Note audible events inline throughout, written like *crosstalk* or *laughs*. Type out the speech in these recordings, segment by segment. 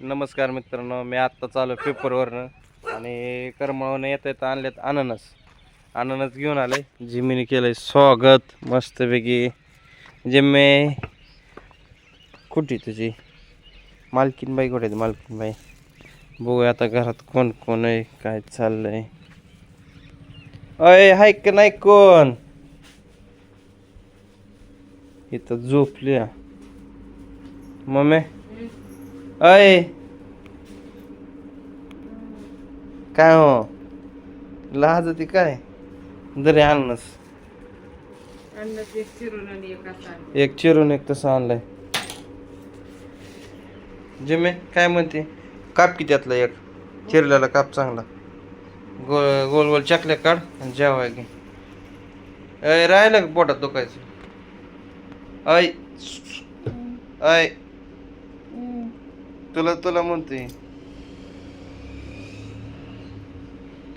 नमस्कार मित्रांनो मी आत्ता चालू पेपरवरनं आणि करमळून येत येत आणलेत अननस. अननस घेऊन आले. जिमीने केलंय स्वागत मस्तपैकी. जिम्मे. कुठे तुझी? मालकीनबाई कुठे मालकीनबाई. बघूया आता घरात कोण कोण आहे काय चाललंय. अय हाय का नाही कोण? इथं झोपली मम्मी. अय. काय हो? लाज ती काय? दरे आणनस एक चिरून एक तसं आणलंय. जिमे काय म्हणते? काप की त्यातला एक? चिरलेला काप चांगला. गोल गोल गोल चकल्या काढ आणि जेवाय की अय राहिलं का पोटात दुखायचं? अय. अय. तुला तुला म्हणतोय.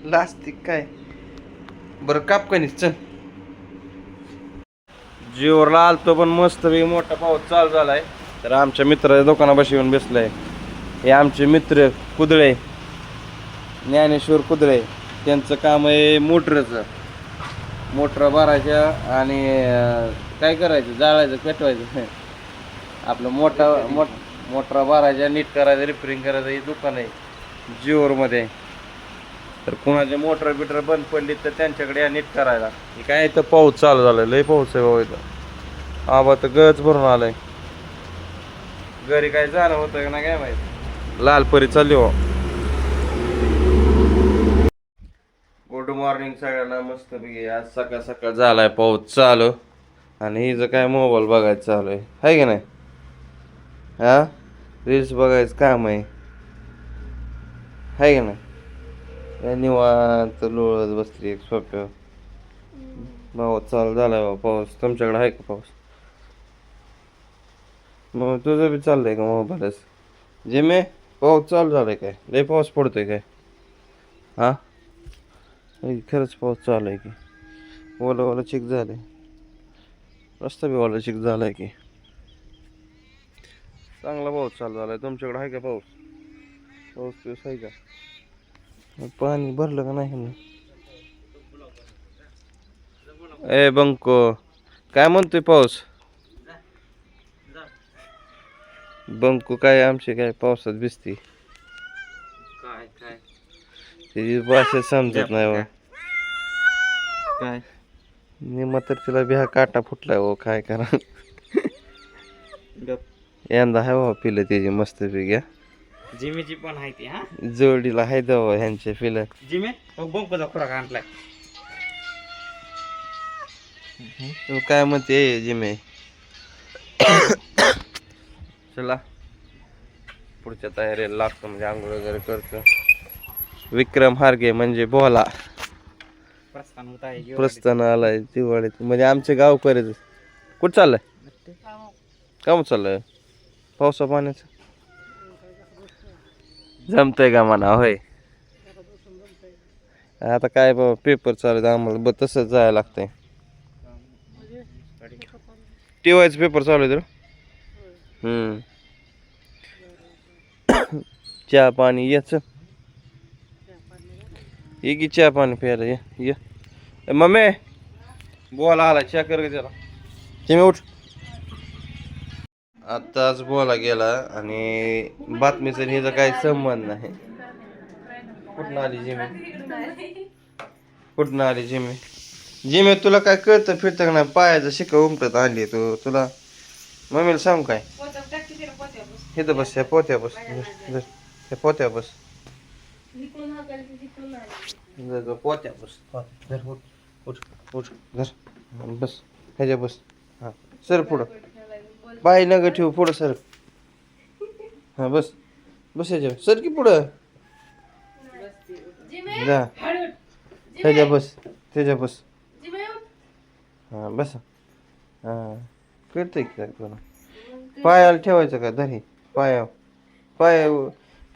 लास्टिक काय? बरं काप कणीस चल. जीवरला आलतो पण मस्त बी मोठा पाऊस चालू झालाय. तर आमच्या मित्राच्या दुकानापाशी येऊन बसलाय. हे आमचे मित्र कुदळे ज्ञानेश्वर कुदळे त्यांचं काम आहे मोटरचं. मोटर भरायच्या आणि काय करायचं? जाळायचं पेटवायचं. *laughs* आपलं मोठा मोठा मोटर भरायच्या नीट करायचं रिपेरिंग करायचं हे दुकान आहे जिओरमध्ये. तर कुणाचे मोटर बिटर बंद पडली तर त्यांच्याकडे या नीट करायला. हे काय इथं पाऊस चालू झालाय लय पाऊस आहे भाऊ इथं. आबा तर गच भरून आलाय. घरी काय जाणं होतं का ना काय माहीत? लाल परी चालली हो गुड मॉर्निंग सगळ्यांना मस्त पैकी आज सकाळ सकाळ झालाय पाऊस चालू. आणि हिचं काय मोबाईल बघायचं चालू आहे हाय की नाही? हा? रील्स बघायचं काम आहे. आहे का नाही? निवांत लोळत बसली एक भाऊ चाल चालू झालाय बा पाऊस. तुमच्याकडे आहे का पाऊस? मग तुझं बी चाललंय का मोबाईलच? जिमे पाऊस चालू झालाय काय? लय पाऊस पडतोय काय? हा? खरंच पाऊस चालू आहे की. ओलं ओलं चिक झालंय. रस्ता बी ओला चिक झालाय की. चांगला पाऊस चालू झालाय. तुमच्याकडे आहे का पाऊस? पाऊस पिऊस आहे का? पाणी भरलं का नाही मग? ए बंको काय म्हणतोय पाऊस? बंकू काय आमची काय पावसात भिजती? काय काय? त्याची भाषा समजत नाही बा काय? निम्मा तर तिला बिहा काटा फुटलाय हो काय करा? यंदा आहे बाबा पिलं त्याची मस्त पिक्या जिमीची पण आहे ती हा? जोडीला हाय दवा ह्यांच्या पिलं. जिमे? बंकचा खुराक आणलाय. तू काय म्हणते जिमे? चला. पुढच्या तयारीला लागतो म्हणजे आंघोळ वगैरे करतो. विक्रम हारगे म्हणजे बोला प्रस्थान होत आहे प्रस्थान आलाय दिवाळीत. म्हणजे आमचे गावकरीच कुठं चाललंय? काम चाललंय? पावसा पाण्याचं जमतंय का म्हणा होय. आता काय बाबा पेपर चालू आम्हाला ब तसंच जायला लागतंय. टीवायचं पेपर चालू आहे तर चहा पाणी याच ये की चहा पाणी प्यायला ये ये. मम्मी. बोला आला चहा कर ग त्याला चिमे उठ. आत्ताच बोला गेला आणि बातमीचं हिचा काही संबंध नाही. कुठं आली जिमे? कुठं आली जिमे? जिमे तुला काय कळतं फिरतं का नाही? पायाचं शिक उमटत आणली तू. तुला मम्मीला सांग काय? इथं बस ह्या पोत्या बस. ह्या पोत्या बस. पोत्या बस. उठ उठ बस. ह्याच्या बस. हां. सर पुढं. पाय नग ठेवू पुढं सर हां बस. बस ह्याच्या सर की पुढं? जा. त्याच्या बस. त्याच्या बस. हां बस. हां. करतोय की काय तुला पायाला ठेवायचं का? धरी पाया पाया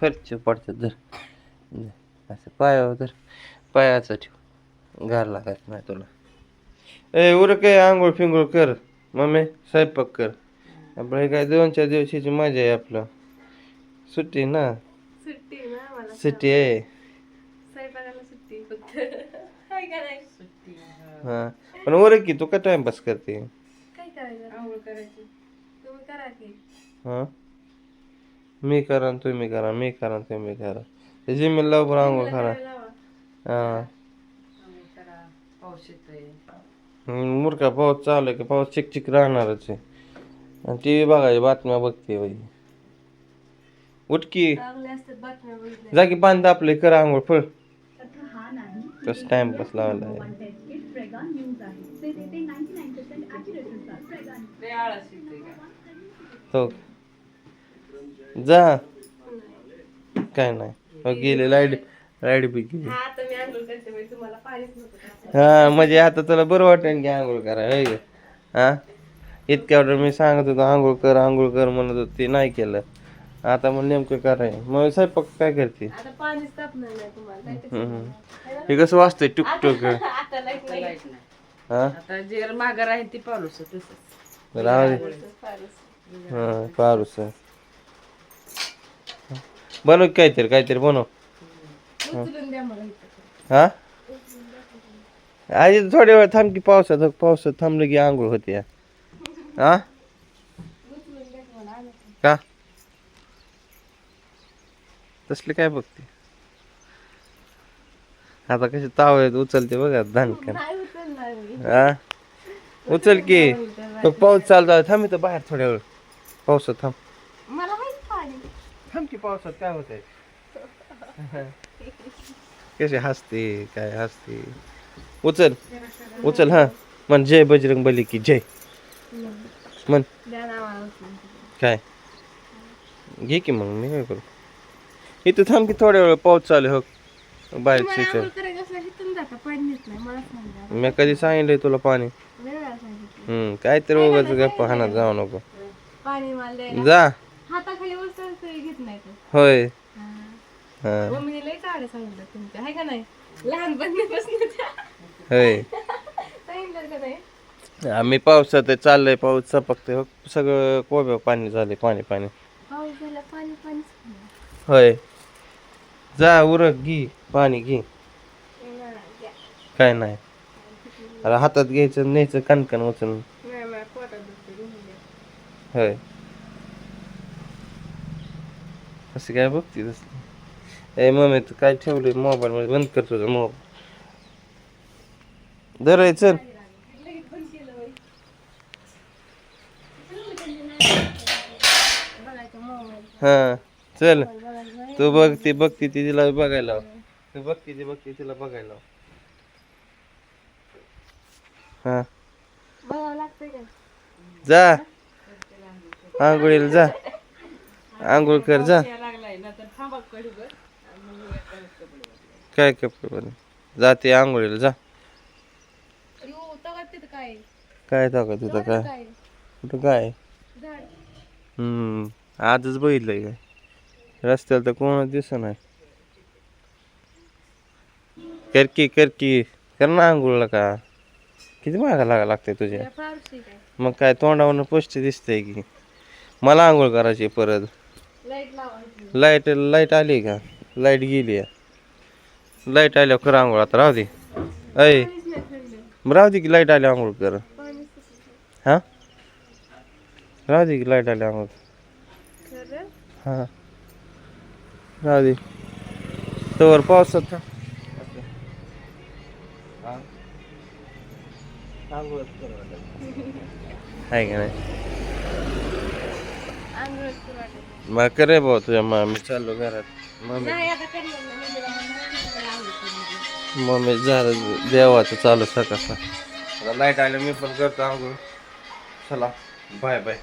फरचे पडतात धर. असं पायावर धर. पायाचं ठेव. घाल लागत नाही तुला. ए उर काय आंघोळ फिंगोळ कर. मम्मी स्वयंपाक कर. आपलं हे काय दोन चार दिवसाची मजा आहे आपलं. सुट्टी ना? सुट्टी ना मला सुट्टी आहे. स्वयंपाकाला सुट्टी फक्त. काय करायचं हा. पण वर की तू काय टाइमपास करते? काय करायचं? आंघोळ करायची. तुम्ही करा की. हा? मी करा न तुम्ही करा मी करा न तुम्ही करा. ते जिम्मी लवकर आंघोळ करा. लावा. हा. मुरका पाऊस चालू आहे की पाऊस चिक चिक राहणारच आहे. आणि टी व्ही बघायची बातम्या बघते बाई. उठकी चांगले असतात बातम्या बघितल्या जा की पाणी तापले कर आंघोळ फळ कस टाइमपास लावला आहे. तो जा. काय नाही. हो गेले लाइट लाइट बी गेली. हा आता मी आंघोळ करते म्हणजे तुम्हाला पाणीच नको का? हा म्हणजे आता तुला बरं वाटेल की आंघोळ करा होय? हा? इतक्या वेळ मी सांगत होतो आंघोळ कर आंघोळ कर म्हणत होतो ते नाही केलं. आता मग नेमकं कराय मग स्वयंपाक काय करते? आता पाणीच तापणार नाही तुम्हाला काय ते- हम्म. हे कसं वाचतंय टुक टुक आता लाइट नाही. हा. हा पारूस बनव काहीतरी काहीतरी बनव. हा? आधी थोड्या वेळ थांब की पावसात पावसात थांबलं की आंघोळ होते हा. का? तसले काय बघते? आता कशी ताव आहेत उचलते बघा धानकन हा? उचल की. पाऊस चालू झाला थांब इथं बाहेर थोड्या वेळ. पावसात थांब. थांब की पावसात काय होत कशी हसते काय हसते. उचल. उचल हा. म्हण जय बजरंग बली की जय. म्हण द्या ना मला उचलून काय घे की मग मी काय करू इथं थांब की थोड्या वेळ पाऊस चालू हो बाहेर मी कधी सांगितलंय तुला पाणी हम्म काय तर उगाच गप्पा हाणत जाऊ नको जा होय होय आम्ही पावसात आहे, चाललंय पाऊस चपकते हो सगळं कोब्या पाणी झाले पाणी पाणी. पाऊस झाला पाणी. होय. जा उरक घे पाणी घे. नाही. काय नाही. अरे हातात घ्यायचं न्यायचं कणकण उचलून. नाही, मला पोटात दुखतं, घेऊन द्या. होय. असं काय बघते तसं ए मम्मी तू काय ठेवले मोबाईल मध्ये बंद कर तुझा मोबाईल. धराय चल बघायचं मोबाईल हा चल. बघायचं नाही. तू बघती ती तिला बघायला. तू बघती ती बघती तिला बघायला. हा. जा. आंघोळीला जा. आंघोळ कर जा. काय कपडे बरं जाते आंघोळीला जा. काय? टाका तिथं काय? कुठं काय? हम्म. आजच बघितलंय काय? रस्त्याला तर कोणच दिसत नाही. कर की कर ना आंघोळला का? किती मागा लागा लागते तुझ्या? मग काय तोंडावरनं पोस्ट दिसतंय की. मला आंघोळ करायची परत. लाइट लाइट आली का? लाइट गेली लाइट आल्यावर कर आंघोळ आता राहू दे. अय राहू दे की लाइट आली आंघोळ कर. हा? राहू दे की लाइट आली आंघोळ. हा. राहू दे. तवर पावसात का? आहे का नाही? मग करे भाऊ तुझ्या मा मी चाललो घरात. मम्मी. मम्मी झालं देवाचं चालू सकाळ लाइट आलं मी पण करतो आंघोळ चला बाय बाय